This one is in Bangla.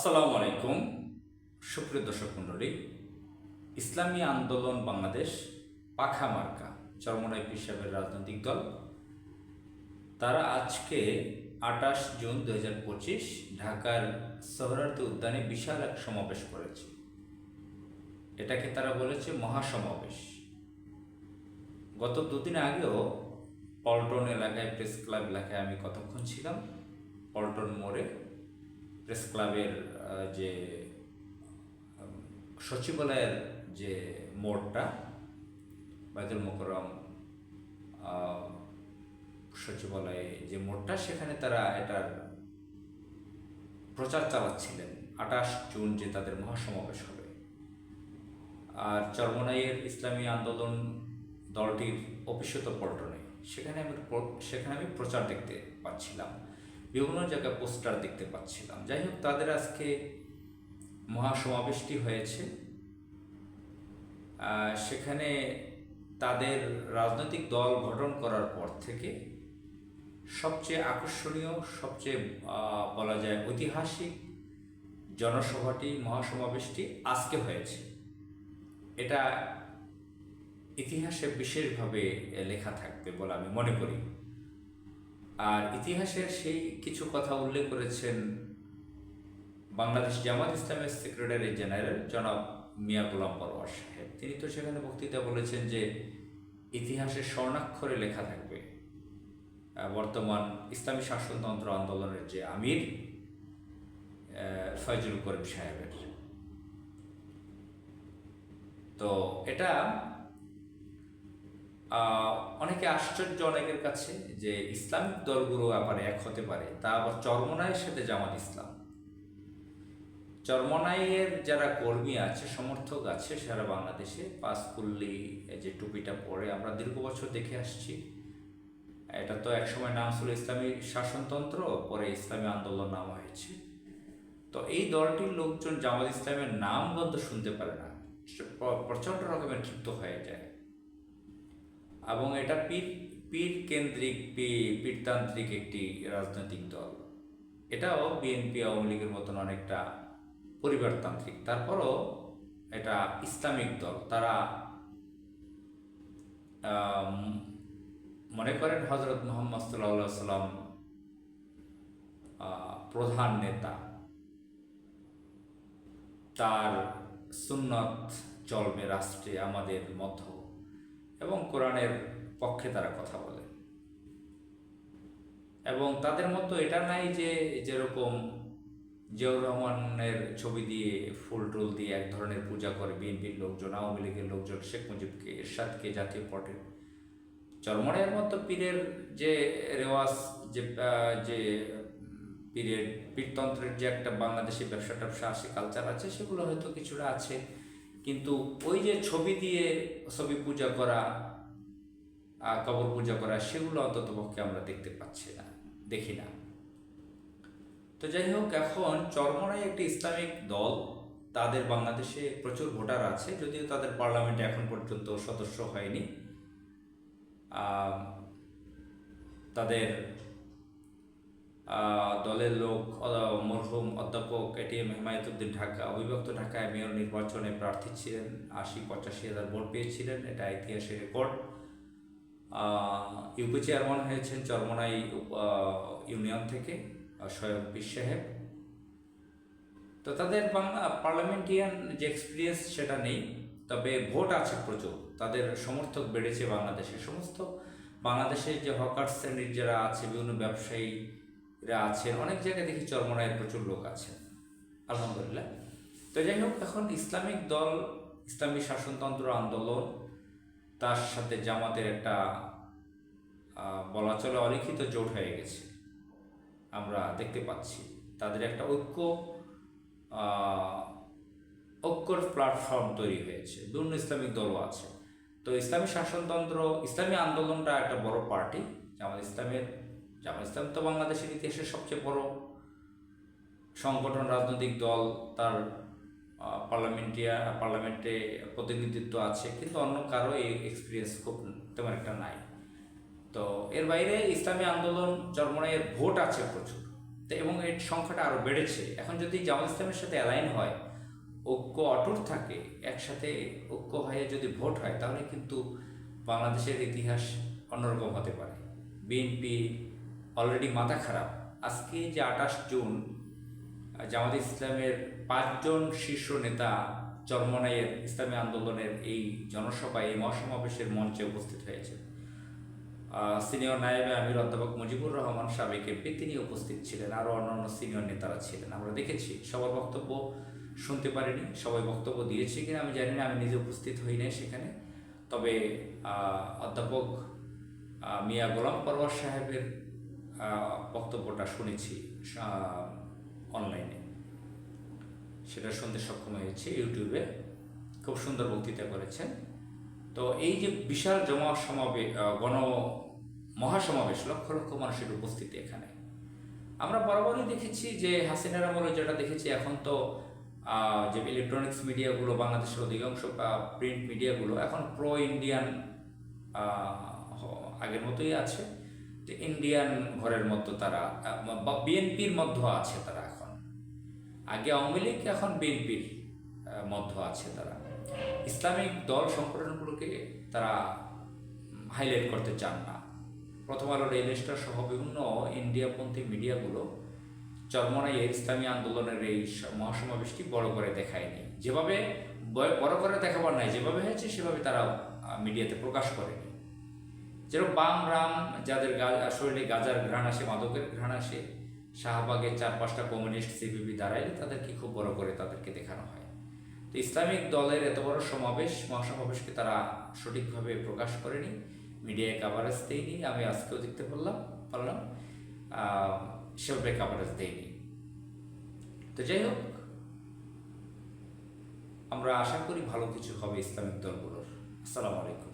আসসালামু আলাইকুম, সুপ্রিয় দর্শক মণ্ডলী। ইসলামী আন্দোলন বাংলাদেশ, পাখা মার্কা, চরমনাই হিসাবের রাজনৈতিক দল। তারা আজকে আটাশ জুন দু হাজার পঁচিশ ঢাকার সোহরার্দি উদ্যানে বিশাল এক সমাবেশ করেছে। এটাকে তারা বলেছে মহাসমাবেশ। গত দুদিন আগেও পল্টন এলাকায় প্রেস ক্লাব এলাকায় আমি কতক্ষণ ছিলাম? পল্টন মোড়ে প্রেস ক্লাবের যে সচিবালয়ের যে মোড়টা বাইতুল মোকরম সচিবালয়ে যে মোড়টা, সেখানে তারা এটার প্রচার চালাচ্ছিলেন। আঠাশ জুন যে তাদের মহাসমাবেশ হবে। আর চরমনাইয়ের ইসলামী আন্দোলন দলটির অফিসত পল্টনে, সেখানে আমি সেখানে আমি প্রচার দেখতে পাচ্ছিলাম। বিভিন্ন জায়গায় পোস্টার দেখতে পাচ্ছিলাম। যাই হোক, তাদের আজকে মহাসমাবেশটি হয়েছে। সেখানে তাদের রাজনৈতিক দল গঠন করার পর থেকে সবচেয়ে আকর্ষণীয়, সবচেয়ে বলা যায় ঐতিহাসিক জনসভাটি, মহাসমাবেশটি আজকে হয়েছে। এটা ইতিহাসে বিশেষভাবে লেখা থাকবে বলে আমি মনে করি। আর ইতিহাসের সেই কিছু কথা উল্লেখ করেছেন বাংলাদেশ জামাত ইসলামের সেক্রেটারি জেনারেল জনাব মিয়া গোলাম পরওয়ার সাহেব। তিনি তো সেখানে বক্তৃতা বলেছেন যে ইতিহাসের স্বর্ণাক্ষরে লেখা থাকবে বর্তমান ইসলামী শাসনতন্ত্র আন্দোলনের যে আমির ফয়জুল করিম সাহেবের। তো এটা অনেকে আশ্চর্য অনেকের কাছে যে ইসলামিক দলগুলো আবার এক হতে পারে, তা আবার চরমনাইয়ের সাথে জামাত ইসলাম। চরমনাইয়ের যারা কর্মী আছে, সমর্থক আছে সারা বাংলাদেশে পাঁচকুল্লি যে টুপিটা পরে আমরা দীর্ঘ বছর দেখে আসছি। এটা তো একসময় নাম ছিল ইসলামী শাসনতন্ত্র, পরে ইসলামী আন্দোলন নাম হয়েছে। তো এই দলটির লোকজন জামাত ইসলামের নাম বন্ধ শুনতে পারে না। প্র- প্রচণ্ড রকমের ক্ষিপ্ত হয়ে যায়। এবং এটা পীর পীর কেন্দ্রিক পীরতান্ত্রিক একটি রাজনৈতিক দল। এটাও বিএনপি আওয়ামী লীগের মতন অনেকটা পরিবারতান্ত্রিক। তারপরও এটা ইসলামিক দল। তারা মনে করেন হজরত মোহাম্মদ সাল্লাহ সাল্লাম প্রধান নেতা। তার সুন্নত চলবে রাষ্ট্রে আমাদের মধ্য। এবং কোরআনের পক্ষে তারা কথা বলে। এবং তাদের মতো এটা নাই যে যেরকম জিয়াউর রহমানের ছবি দিয়ে ফুল টুল দিয়ে এক ধরনের পূজা করে বিএনপির লোকজন, আওয়ামী লীগের লোকজন, শেখ মুজিবকে, এরশাদকে জাতীয় পটে চরমনের মতো পীরের যে রেওয়াজ, যে যে পীরের পীরতন্ত্রের যে একটা বাংলাদেশি ব্যবসা ট্যাবসা আছে কালচার আছে, সেগুলো হয়তো কিছুটা আছে। কিন্তু ওই যে ছবি দিয়ে ছবি পূজা করা কবর পূজা করা, সেগুলো অন্তত পক্ষে আমরা দেখতে পাচ্ছি না, দেখি না। তো যাই হোক, এখন চরমনাই একটি ইসলামিক দল, তাদের বাংলাদেশে প্রচুর ভোটার আছে, যদিও তাদের পার্লামেন্টে এখন পর্যন্ত সদস্য হয়নি। তাদের দলের লোক মরহুম অধ্যাপক এটিএম হেমায়তুদ্দিন ঢাকা, অবিভক্ত ঢাকায় মেয়র নির্বাচনে প্রার্থী ছিলেন আশি পঁচাশি হাজার ভোট পেয়েছিলেন, এটা ইতিহাসের রেকর্ড। ইউপি চেয়ারম্যান হয়েছেন চরমনাই ইউনিয়ন থেকে স্বয়ং পীর সাহেব। তো তাদের বাংলা, পার্লামেন্টিয়ান যে এক্সপিরিয়েন্স সেটা নেই, তবে ভোট আছে প্রচুর। তাদের সমর্থক বেড়েছে বাংলাদেশে। সমস্ত বাংলাদেশের যে হকার শ্রেণির যারা আছে, বিভিন্ন ব্যবসায়ীরা আছেন অনেক জায়গায় দেখি চরমনায়ের প্রচুর লোক আছে। আলহামদুলিল্লাহ। তো যাই হোক, এখন ইসলামিক দল, ইসলামী শাসনতন্ত্র আন্দোলন, তার সাথে জামাতের একটা বলা চলে অলিখিত জোট হয়ে গেছে। আমরা দেখতে পাচ্ছি। তাদের একটা ঐক্য ঐক্যর প্ল্যাটফর্ম তৈরি হয়েছে। বিভিন্ন ইসলামিক দলও আছে। তো ইসলামী শাসনতন্ত্র, ইসলামী আন্দোলনটা একটা বড় পার্টি জামাত ইসলামের জামাত ইসলাম তো বাংলাদেশের ইতিহাসের সবচেয়ে বড় সংগঠন, রাজনৈতিক দল, তার পার্লামেন্টিয়া পার্লামেন্টে প্রতিনিধিত্ব আছে, কিন্তু অন্য কারও এই এক্সপিরিয়েন্স খুব তেমন একটা নাই। তো এর বাইরে ইসলামী আন্দোলন চরমনাইয়ের ভোট আছে প্রচুর। তো এবং এর সংখ্যাটা আরও বেড়েছে। এখন যদি জামাত ইসলামের সাথে অ্যালাইন হয়, ঐক্য অটুট থাকে, একসাথে ঐক্য হয়ে যদি ভোট হয়, তাহলে কিন্তু বাংলাদেশের ইতিহাস অন্যরকম হতে পারে। বিএনপি অলরেডি মাথা খারাপ। আজকে যে আঠাশ জুন, জামাত ইসলামের পাঁচজন শীর্ষ নেতা চরমনাইয়ের ইসলামী আন্দোলনের এই জনসভায়, এই মহাসমাবেশের মঞ্চে উপস্থিত হয়েছে। সিনিয়র নায়েবে আমির অধ্যাপক মুজিবুর রহমান সাবেক এমপি তিনি উপস্থিত ছিলেন, আরও অন্যান্য সিনিয়র নেতারা ছিলেন। আমরা দেখেছি, সবার বক্তব্য শুনতে পারিনি, সবাই বক্তব্য দিয়েছে কিনা আমি জানি না, আমি নিজে উপস্থিত হই নাই সেখানে। তবে অধ্যাপক মিয়া গোলাম পরওয়ার সাহেবের বক্তব্যটা শুনেছি অনলাইনে সেটা শুনতে সক্ষম হয়েছে ইউটিউবে। খুব সুন্দর বক্তৃতা করেছেন। তো এই যে বিশাল জমা সমাবেশ গণ মহাসমাবেশ, লক্ষ লক্ষ মানুষের উপস্থিতি এখানে। আমরা বরাবরই দেখেছি যে হাসিনার আমলে যেটা দেখেছি এখন তো যে ইলেকট্রনিক্স মিডিয়াগুলো বাংলাদেশের অধিকাংশ, বা প্রিন্ট মিডিয়াগুলো এখন প্রো ইন্ডিয়ান আগের মতোই আছে। যে ইন্ডিয়ান ঘরের মতো তারা বিএনপির মধ্যে আছে তারা এখন। আগে আওয়ামী লীগ, এখন বিএনপির মধ্য আছে তারা। ইসলামিক দল সংগঠনগুলোকে তারা হাইলাইট করতে চান না। প্রথম আলো স্টার সহ বিভিন্ন ইন্ডিয়াপন্থী মিডিয়াগুলো চরমনাইয়ের ইসলামী আন্দোলনের এই মহাসমাবেশটি বড় করে দেখায়নি। যেভাবে বড় করে দেখাবার নাই, যেভাবে হয়েছে সেভাবে তারা মিডিয়াতে প্রকাশ করেনি। যেরকম বাম রাম যাদের শরীরে গাজার ঘ্রাণ আসে, মাদকের ঘ্রাণ আসে, শাহবাগের চার পাঁচটা কমিউনিস্ট সিপিবি দাঁড়াইলে তাদেরকে খুব বড় করে তাদেরকে দেখানো হয়। তো ইসলামিক দলের এত বড় সমাবেশ, মহাসমাবেশকে তারা সঠিকভাবে প্রকাশ করেনি, মিডিয়ায় কাভারেজ দেয়নি, আমি আজকেও দেখতে পারলাম পারলাম সেভাবে কাভারেজ দেয়নি। তো যাই হোক, আমরা আশা করি ভালো কিছু হবে ইসলামিক দলগুলোর। আসসালামু আলাইকুম।